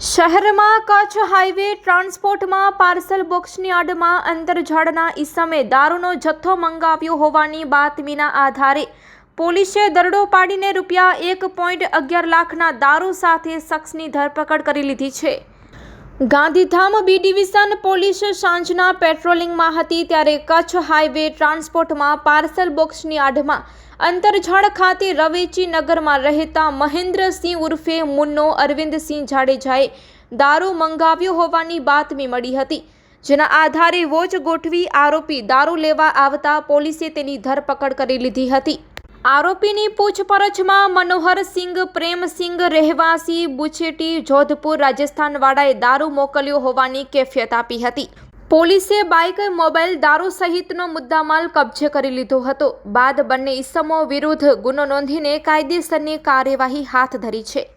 શહેરમાં Kutch highway ટ્રાન્સપોર્ટમાં parcel બોક્સની આડમાં અંતરઝાડના ઈસમે દારૂનો જથ્થો મંગાવ્યો હોવાની બાતમીના આધારે પોલીસે દરડો પાડીને રૂપિયા એક પોઈન્ટ અગિયાર લાખના દારૂ સાથે શખ્સની ધરપકડ કરી લીધી છે. ગાંધીધામ બી ડિવિઝન પોલીસ સાંજના પેટ્રોલિંગમાં હતી ત્યારે કચ્છ હાઈવે ટ્રાન્સપોર્ટમાં પાર્સલ બોક્સની આડમાં અંતરઝાડ ખાતે રવેચી નગરમાં રહેતા મહેન્દ્રસિંહ ઉર્ફે મુન્નો અરવિંદસિંહ જાડેજાએ દારૂ મંગાવ્યો હોવાની બાતમી મળી હતી, જેના આધારે વોચ ગોઠવી આરોપી દારૂ લેવા આવતા પોલીસે તેની ધરપકડ કરી લીધી હતી. આરોપીની પૂછપરછમાં મનોહરસિંગ પ્રેમસિંગ રહેવાસી બુચેટી જોધપુર, રાજસ્થાનવાળાએ દારૂ મોકલ્યો હોવાની કેફિયત આપી હતી. પોલીસે બાઇક મોબાઈલ દારૂ સહિતનો મુદ્દામાલ કબજે કરી લીધો હતો. બાદ બંને ઇસમો વિરુદ્ધ ગુનો નોંધીને કાયદેસરની કાર્યવાહી હાથ ધરી છે.